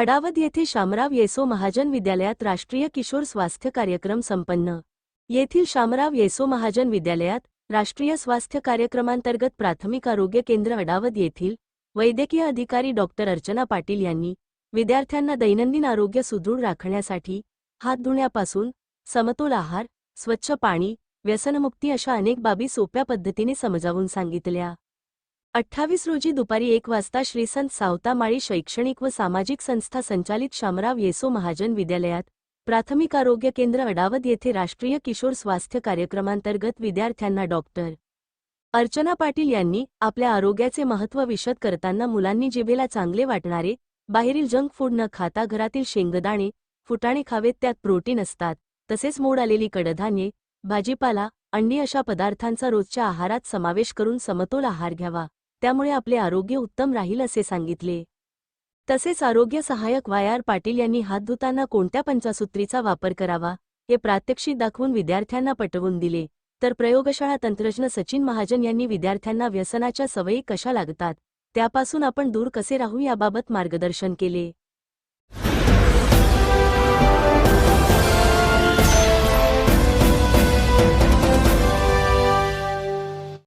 अडावद येथे शामराव येसो महाजन विद्यालयात राष्ट्रीय किशोर स्वास्थ्य कार्यक्रम संपन्न. येथील शामराव येसो महाजन विद्यालयात राष्ट्रीय स्वास्थ्य कार्यक्रमांतर्गत प्राथमिक आरोग्य केंद्र अडावद येथील वैद्यकीय अधिकारी डॉक्टर अर्चना पाटील यांनी विद्यार्थ्यांना दैनंदिन आरोग्य सुदृढ राखण्यासाठी हात धुण्यापासून समतोल आहार स्वच्छ पाणी व्यसनमुक्ती अशा अनेक बाबी सोप्या पद्धतीने समजावून सांगितल्या. अठ्ठावीस रोजी दुपारी एक वाजता श्रीसंत सावतामाळी शैक्षणिक व सामाजिक संस्था संचालित शामराव येसो महाजन विद्यालयात प्राथमिक आरोग्य केंद्र अडावत येथे राष्ट्रीय किशोर स्वास्थ्य कार्यक्रमांतर्गत विद्यार्थ्यांना डॉक्टर अर्चना पाटील यांनी आपल्या आरोग्याचे महत्त्व विशद करताना मुलांनी जिभेला चांगले वाटणारे बाहेरील जंक फूड न खाता घरातील शेंगदाणे फुटाणे खावेत त्यात प्रोटीन असतात तसेच मोड आलेली कडधान्ये भाजीपाला अंडी अशा पदार्थांचा रोजच्या आहारात समावेश करून समतोल आहार घ्यावा. त्यामुळे आपले आरोग्य उत्तम राहील असे सांगितले. तसेच आरोग्य सहाय्यक वाय. आर. पाटील यांनी हात धुताना कोणत्या पंचासूत्रीचा वापर करावा हे प्रात्यक्षिक दाखवून विद्यार्थ्यांना पटवून दिले. तर प्रयोगशाळा तंत्रज्ञ सचिन महाजन यांनी विद्यार्थ्यांना व्यसनाच्या सवयी कशा लागतात त्यापासून आपण दूर कसे राहू याबाबत मार्गदर्शन केले.